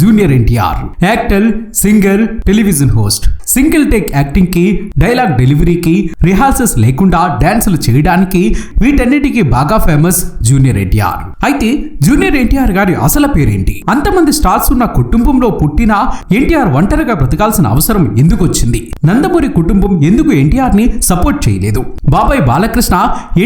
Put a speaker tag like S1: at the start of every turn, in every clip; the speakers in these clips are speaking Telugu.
S1: Junior NTR actor singer television host single take యాక్టింగ్కి dialogue డెలివరీకి రిహార్సల్స్ లేకుండా డాన్సులు చేయడానికి వీటన్నిటికీ బాగా ఫేమస్ జూనియర్ ఎన్టీఆర్. అయితే జూనియర్ ఎన్టీఆర్ గారి అసలు పేరేంటి? అంతమంది స్టార్స్ ఉన్న కుటుంబంలో పుట్టిన ఎన్టీఆర్ ఒంటరిగా బ్రతకాల్సిన అవసరం ఎందుకు వచ్చింది నందమూరి కుటుంబం ఎందుకు ఎన్టీఆర్ని సపోర్ట్ చేయలేదు? బాబాయ్ బాలకృష్ణ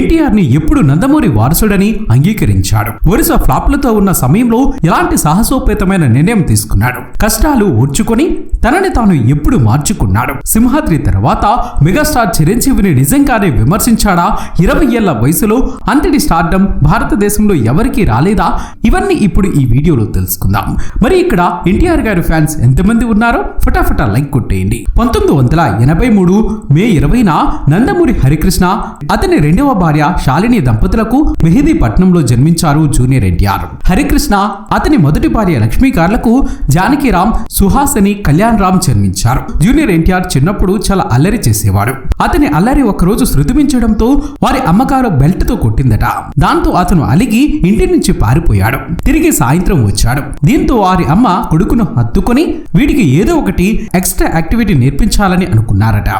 S1: ఎన్టీఆర్ని ఎప్పుడు నందమూరి వారసుడని అంగీకరించాడు. వరుస ఫ్లాప్లతో ఉన్న సమయంలో ఎలాంటి సాహసోపేతమైన నిర్ణయం తీసుకున్నాడు? కష్టాలు ఓర్చుకొని తనని తాను ఎప్పుడు మార్చుకున్నాడు. సింహాద్రి తర్వాత మెగాస్టార్ చిరంజీవిని నిజంగానే విమర్శించాడా? ఇరవై ఏళ్ళ వయసులో అంతటి స్టార్డమ్ భారతదేశంలో ఎవరికీ రాలేదా? ఇవన్నీ ఇప్పుడు ఈ వీడియోలో తెలుసుకుందాం. మరి ఇక్కడ ఎన్టీఆర్ గారి ఫ్యాన్స్ ఎంతమంది ఉన్నారో ఫటాఫటా లైక్ కొట్టేయండి. పంతొమ్మిది వందల ఎనభై మూడు మే ఇరవైన నందమూరి హరికృష్ణ అతని రెండవ భార్య శాలిని దంపతులకు మెహిదీపట్నంలో జన్మించారు జూనియర్ ఎన్టీఆర్. హరికృష్ణ అతని మొదటి భార్య లక్ష్మీకార్లకు జానకిరామ్ సుహాసిని కళ్యాణ్ రామ్ జన్మించారు. జూనియర్ ఎన్టీఆర్ చిన్నప్పుడు చాలా అల్లరి చేసేవాడు అతని అల్లరి ఒకరోజు శృతిమించడంతో వారి అమ్మగారు బెల్ట్తో కొట్టిందట. దాంతో అతను అలిగి ఇంటి నుంచి పారిపోయాడు. తిరిగి సాయంత్రం వచ్చాడు. దీంతో వారి అమ్మ కొడుకును హత్తుకొని వీడికి ఏదో ఒకటి ఎక్స్ట్రా యాక్టివిటీ నేర్పించాలని అనుకున్నారట.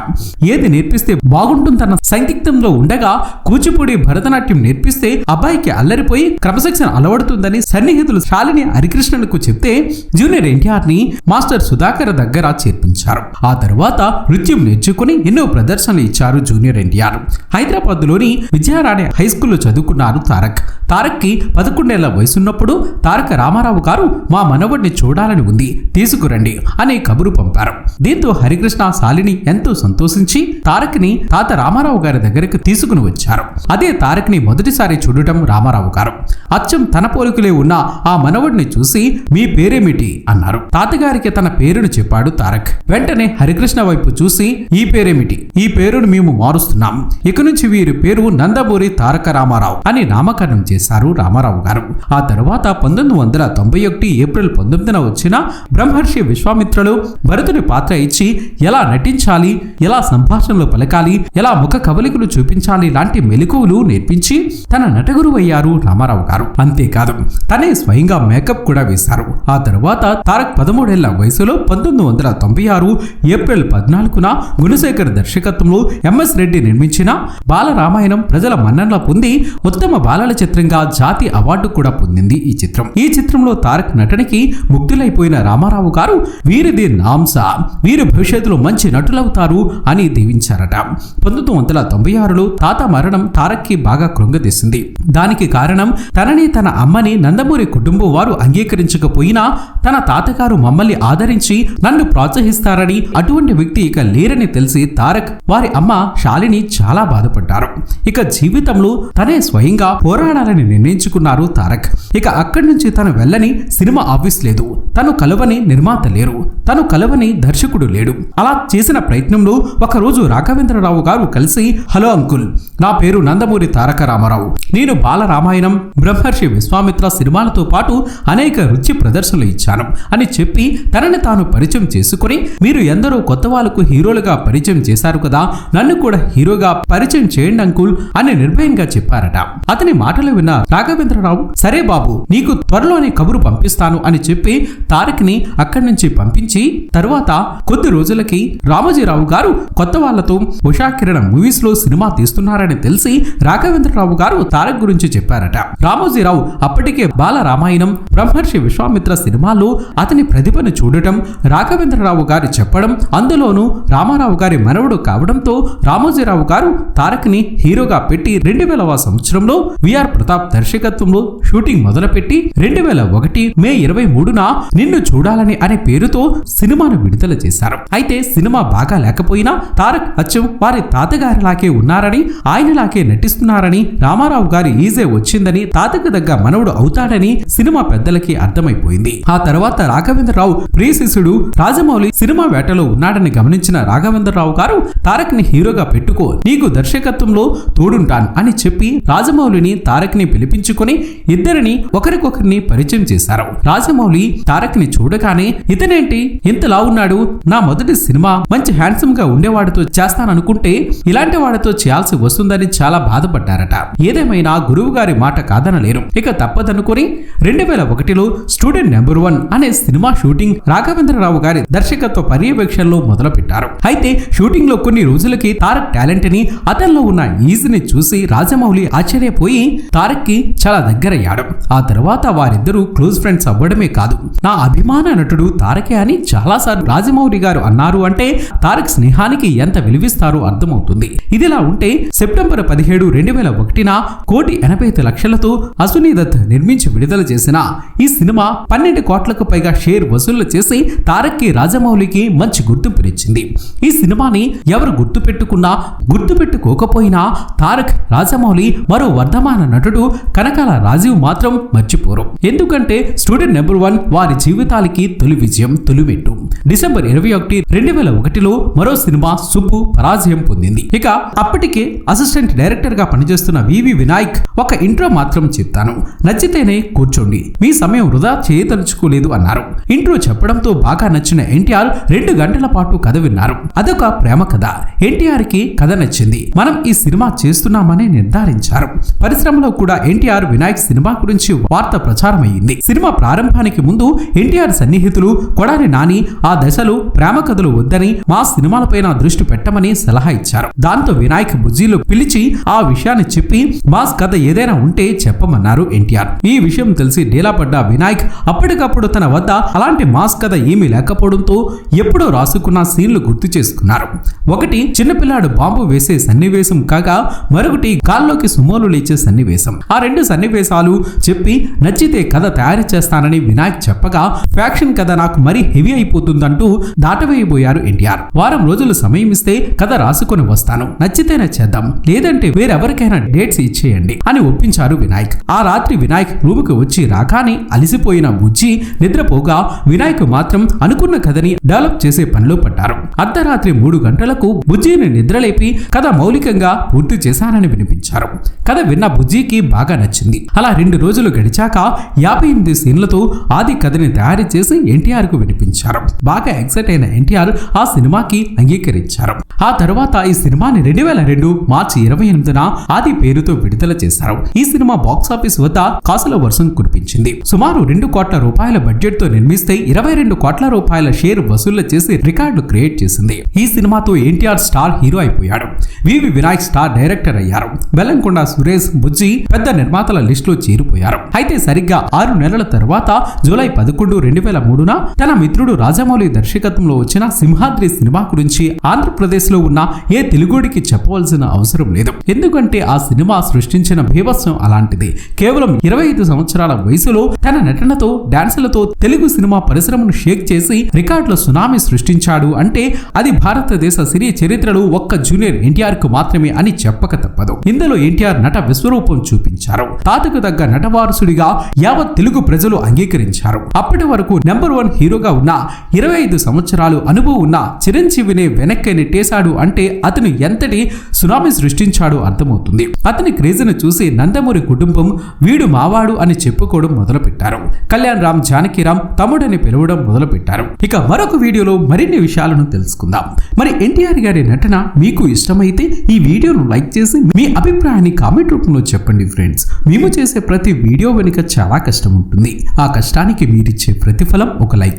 S1: ఏది నేర్పిస్తే బాగుంటుందన్న సందిగ్ధంలో ఉండగా కూచిపూడి భరతనాట్యం నేర్పిస్తే అబ్బాయికి అల్లరిపోయి క్రమశిక్షణ అలవడుతుందని సన్నిహితులు శాలిని హరికృష్ణులకు చెప్తే జూనియర్ ఎన్టీఆర్ని మాస్టర్ సుధాకర్ దగ్గర చేర్పించారు. ఆ తర్వాత నృత్యం నేర్చుకుని ఎన్నో ప్రదర్శనలు ఇచ్చారు జూనియర్ ఎన్టీఆర్. హైదరాబాద్లోని విజయారాణి హై స్కూల్లో చదువుకున్నారు తారక్. తారక్కి పదకొండేళ్ళ వయసున్నప్పుడు తారక రామారావు గారు మా మనవడిని చూడాలని ఉంది తీసుకురండి అనే కబురు పంపారు. దీంతో హరికృష్ణ శాలిని ఎంతో సంతోషించి తారక్ని తాత రామారావు గారి దగ్గరకు తీసుకుని వచ్చారు. అదే తారక్ని మొదటిసారి చూడటం రామారావు గారు. అచ్చం తన పోలికలే ఉన్న ఆ మనవడిని చూసి మీ పేరేమిటి? అన్నారు. తాతగారికి తన పేరును చెప్పాడు తారక్. వెంటనే హరికృష్ణ వైపు చూసి ఈ పేరేమిటి? ఈ పేరును మేము మారుస్తున్నాం. ఇక నుంచి వీరి పేరు నందమూరి తారక రామారావు అని నామకరణం చేశారు రామారావు గారు. ఆ తర్వాత పంతొమ్మిది వందల తొంభై ఒకటి ఏప్రిల్ పంతొమ్మిదిన వచ్చిన బ్రహ్మర్షి విశ్వామిత్రలో భరతుని పాత్ర ఇచ్చి ఎలా నటించాలి? ఎలా సంభాషణలు పలకాలి? ఎలా ముఖ కవలికలు చూపించాలి? లాంటి మెలకువలు నేర్పించి తన నటగురు అయ్యారు రామారావు గారు. అంతేకాదు తనే స్వయంగా మేకప్ కూడా వేశారు. ఆ తర్వాత తారక్ పదమూడేళ్ళ వయసులో పంతొమ్మిది పంతొమ్మిది వందల తొంభై ఆరు ఏప్రిల్ పద్నాలుగున గుణశేఖర్ దర్శకత్వంలో ఎంఎస్ రెడ్డి నిర్మించిన బాలరామాయణం ప్రజల మన్ననల పొంది ఉత్తమ బాలల చిత్రంగా జాతి అవార్డు కూడా పొందింది ఈ చిత్రం. ఈ చిత్రంలో తారక్ నటనకి ముగ్ధులైపోయిన రామారావు గారు వీరిది నాంస వీరు భవిష్యత్తులో మంచి నటులవుతారు అని దీవించారట. పంతొమ్మిది వందల తొంభై ఆరులో తాత మరణం తారక్కి బాగా కృంగదీసింది. దానికి కారణం తనని తన అమ్మని నందమూరి కుటుంబం వారు అంగీకరించకపోయినా తన తాతగారు మమ్మల్ని ఆదరించి నన్ను ప్రోత్సహిస్తారని అటువంటి వ్యక్తి ఇక లేరని తెలిసి తారక్ వారి అమ్మ శాలిని చాలా బాధపడ్డారు. ఇక జీవితంలో తనే స్వయంగా పోరాడాలని నిర్ణయించుకున్నారు తారక్. ఇక అక్కడి నుంచి తను వెళ్ళని సినిమా ఆఫీస్ లేదు. తను కలవని నిర్మాత లేరు. తను కలవని దర్శకుడు లేడు. అలా చేసిన ప్రయత్నంలో ఒకరోజు రాఘవేంద్రరావు గారు కలిసి హలో అంకుల్ నా పేరు నందమూరి తారక రామారావు. నేను బాల రామాయణం బ్రహ్మర్షి విశ్వామిత్ర సినిమాలతో పాటు అనేక రుచి ప్రదర్శనలు ఇచ్చాను అని చెప్పి తనని తాను పరిచయం పరిచయం చేసుకుని మీరు ఎందరో కొత్త వాళ్ళకు హీరోలుగా పరిచయం చేశారు కదా నన్ను కూడా హీరోగా పరిచయం చేయండి అంకుల్ అని నిర్భయంగా చెప్పారట. అతని మాటలు విన్న రాఘవేంద్రరావు సరే బాబు నీకు త్వరలోనే కబురు పంపిస్తాను అని చెప్పి తారక్ని అక్కడి నుంచి పంపించి తరువాత కొద్ది రోజులకి రామోజీరావు గారు కొత్త వాళ్ళతో ఉషా కిరణ్ మూవీస్లో సినిమా తీస్తున్నారని తెలిసి రాఘవేంద్రరావు గారు తారక్ గురించి చెప్పారట. రామోజీరావు అప్పటికే బాల రామాయణం బ్రహ్మర్షి విశ్వామిత్ర సినిమాలో అతని ప్రతిభను చూడటం రాఘవేంద్రరావు గారు చెప్పడం అందులోనూ రామారావు గారి మనవడు కావడంతో రామోజీరావు గారు తారక్ని హీరోగా పెట్టి రెండు వేలవ సంవత్సరంలో విఆర్ ప్రతాప్ దర్శకత్వంలో షూటింగ్ మొదలుపెట్టి రెండు వేల ఒకటి మే ఇరవై మూడున నిన్ను చూడాలని అనే పేరుతో సినిమాను విడుదల చేశారు. అయితే సినిమా బాగా లేకపోయినా తారక్ అచ్చం వారి తాతగారిలాగే ఉన్నారని ఆయనలాగే నటిస్తున్నారని రామారావు గారి ఈజే వచ్చిందని తాతకు దగ్గ మనవడు అవుతాడని సినిమా పెద్దలకి అర్థమైపోయింది. ఆ తర్వాత రాఘవేంద్రరావు ప్రియ శిష్యుడు రాజమౌళి సినిమా వేటలో ఉన్నాడని గమనించిన రాఘవేంద్రరావు గారు తారక్ని హీరోగా పెట్టుకో నీకు దర్శకత్వంలో తోడుంటాను అని చెప్పి రాజమౌళిని తారక్ని పిలిపించుకొని ఇద్దరిని ఒకరికొకరిని పరిచయం చేశారు. రాజమౌళి తారక్ని చూడగానే ఇతనేంటి? ఇంతలా ఉన్నాడు. నా మొదటి సినిమా. మంచి హ్యాండ్సమ్గా ఉండేవాడితో చేస్తాననుకుంటే ఇలాంటి వాడితో చేయాల్సి వస్తుందని చాలా బాధపడ్డారట. ఏదేమైనా గురువు గారి మాట కాదనలేరు. ఇక తప్పదనుకొని రెండు వేల ఒకటిలో స్టూడెంట్ నెంబర్ వన్ అనే సినిమా షూటింగ్ రాఘవేంద్రరావు గారి దర్శకత్వ పర్యవేక్షణలో మొదలుపెట్టారు. అయితే షూటింగ్లో కొన్ని రోజులకి తారక్ టాలెంట్ని అతనిలో ఉన్న ఈజీని చూసి రాజమౌళి ఆశ్చర్యపోయి తారక్కి చాలా దగ్గరయ్యాడు. ఆ తర్వాత వారిద్దరూ క్లోజ్ ఫ్రెండ్స్ అవ్వడమే కాదు. నా అభిమాన నటుడు తారకే అని చాలాసార్లు రాజమౌళి గారు అన్నారు అంటే తారక్ స్నేహానికి ఎంత విలువిస్తారో అర్థమవుతుంది. ఇదిలా ఉంటే సెప్టెంబర్ పదిహేడు రెండు వేల ఒకటిన కోటి ఎనభై ఐదు లక్షలతో అసునీ దత్ నిర్మించి విడుదల చేసిన ఈ సినిమా పన్నెండు కోట్లకు పైగా షేర్ వసూళ్ళు చేసి తారక్ ఆర్కే రాజమౌళికి మంచి గుర్తింపునిచ్చింది ఈ సినిమాని ఎవరు గుర్తు పెట్టుకున్నా గుర్తు పెట్టుకోకపోయినా తారక్ రాజమౌళి మరో వర్ధమాన నటుడు కనకాల రాజీవ్ మాత్రం మర్చిపోరు. ఎందుకంటే స్టూడెంట్ నెంబర్ వన్ వారి జీవితాలకి తొలి విజయం. తొలిమెట్టు డిసెంబర్ ఇరవై ఒకటి రెండు వేల ఒకటిలో మరో సినిమా సుప్పు పరాజయం పొందింది. ఇక అప్పటికే అసిస్టెంట్ డైరెక్టర్గా పనిచేస్తున్న వివి వినాయక్ ఒక ఇంట్రో మాత్రం చెప్తాను నచ్చితేనే కూర్చోండి. మీ సమయం వృధా చేయదలుచుకోలేదు అన్నారు. ఇంట్రో చెప్పడంతో బాగా నచ్చిన ఎన్టీఆర్ రెండు గంటల పాటు కథ విన్నారు. అదొక ప్రేమ కథ. ఎన్టీఆర్కి కథ నచ్చింది. మనం ఈ సినిమా చేస్తున్నామని నిర్ధారించారు. పరిశ్రమలో కూడా ఎన్టీఆర్ వినాయక్ సినిమా గురించి వార్త ప్రచారమయ్యింది. సినిమా ప్రారంభానికి ముందు ఎన్టీఆర్ సన్నిహితులు కొడాలి నాని ఆ దశలో ప్రేమ కథలు వద్దని మా సినిమాలపైన దృష్టి పెట్టమని సలహా ఇచ్చారు. దాంతో వినాయక్ బుజ్జీలు పిలిచి ఆ విషయాన్ని చెప్పి మాస్ కథ ఏదైనా ఉంటే చెప్పమన్నారు ఎన్టీఆర్. ఈ విషయం తెలిసి డీలాపడ్డ వినాయక్ అప్పటికప్పుడు తన వద్ద అలాంటి మాస్ కథ ఏమీ లేకపోవడంతో ఎప్పుడో రాసుకున్న సీన్లు గుర్తు చేసుకున్నారు. ఒకటి చిన్నపిల్లాడు బాంబు వేసే సన్నివేశం కాగా మరొకటి గాల్లోకి సుమోలు లేచే సన్నివేశం. ఆ రెండు సన్నివేశాలు చెప్పి నచ్చితే కథ తయారు చేస్తానని వినాయక్ చెప్పగా ఫ్యాక్షన్ కథ నాకు మరీ హెవీ అయిపోతుందంటూ దాటవేయబోయారు ఎన్టీఆర్. వారం రోజులు సమయం ఇస్తే కథ రాసుకొని వస్తాను. నచ్చితేనే చేద్దాం. లేదంటే వేరెవరికైనా డేట్స్ ఇచ్చేయండి అని ఒప్పించారు వినాయక్. ఆ రాత్రి వినాయక్ రూముకి వచ్చి రాగానే అలిసిపోయిన బుజ్జి నిద్రపోగా వినాయక్ మాత్రం అనుకున్న కథని డెవలప్ చేసే పనిలో పడ్డారు. అర్ధరాత్రి మూడు గంటలకు బుజ్జిని నిద్రలేపి కథ మౌలికంగా పూర్తి చేశానని వినిపించారు. కథ విన్న బుజ్జికి బాగా నచ్చింది. అలా రెండు రోజులు గడిచాక యాభై ఎనిమిది సీన్లతో ఆది కథని తయారు చేసి ఎన్టీఆర్కు వినిపించారు బాగా ఎక్సైట్ అయిన ఎన్టీఆర్ ఆ సినిమాకి అంగీకరించారు. ఆ తర్వాత ఈ సినిమాని రెండు వేల రెండు మార్చి ఇరవై ఎనిమిదిన ఆది పేరుతో విడుదల చేశారు. ఈ సినిమా బాక్సాఫీస్ వద్ద కాసుల వర్షం కురిపించింది. సుమారు రెండు కోట్ల రూపాయల బడ్జెట్తో నిర్మిస్తే ఇరవై రెండు కోట్ల రూపాయల షేర్ వసూళ్ళు చేసి రికార్డు క్రియేట్ చేసింది. ఈ సినిమాతో ఎన్టీఆర్ స్టార్ హీరో అయిపోయాడు. వివి వినాయక్ స్టార్ డైరెక్టర్ అయ్యారు. బెల్లంకొండ సురేష్ బుజ్జి పెద్ద నిర్మాతల లిస్టులో చేరిపోయారు. అయితే సరిగ్గా ఆరు నెలల తర్వాత జూలై పదకొండు రెండు వేల మూడున తన మిత్రుడు రాజమౌళి దర్శకత్వంలో వచ్చిన సింహాద్రి సినిమా గురించి ఆంధ్రప్రదేశ్లో ఉన్న ఏ తెలుగుడికి చెప్పవలసిన అవసరం లేదు. ఎందుకంటే ఆ సినిమా సృష్టించిన భీభత్సం అలాంటిది. కేవలం ఇరవై ఐదు సంవత్సరాల వయసులో తన నటనతో డాన్సులతో తెలుగు సినిమా పరిశ్రమను షేక్ చేసి రికార్డుల సునామీ సృష్టించాడు అంటే అది భారతదేశ సినీ చరిత్రలో ఒక్క జూనియర్ ఎన్టీఆర్కు మాత్రమే అని చెప్పక తప్పదు. ఇందులో ఎన్టీఆర్ నట విశ్వరూపం చూపించారు. తాతకు తగ్గ నటవారసుడిగా యావత్ తెలుగు ప్రజలు అంగీకరించారు. అప్పటి వరకు నెంబర్ వన్ హీరోగా ఉన్న ఇరవై ఐదు సంవత్సరాలు అనుభవం ఉన్న చిరంజీవిని వెనక్కి నెట్టేశాడు అంటే అతను ఎంతటి సునామీ సృష్టించాడో అర్థమవుతుంది. అతని క్రేజ్ను చూసి నందమూరి కుటుంబం వీడు మావాడు అని చెప్పుకోవడం మొదలుపెట్టారు. కళ్యాణ్ రామ్ జానకిరామ్ తమ్ముడని పిలవడం మొదలుపెట్టారు. ఇక మరొక వీడియోలో మరిన్ని విషయాలను తెలుసుకుందాం. మరి ఎన్టీఆర్ గారి నటన మీకు ఇష్టమైతే ఈ వీడియోను లైక్ చేసి మీ అభిప్రాయాన్ని కామెంట్ రూపంలో చెప్పండి ఫ్రెండ్స్. మేము చేసే ప్రతి వీడియో వెనుక చాలా కష్టం ఉంటుంది. ఆ కష్టానికి మీరిచ్చే ప్రతిఫలం ఒక లైక్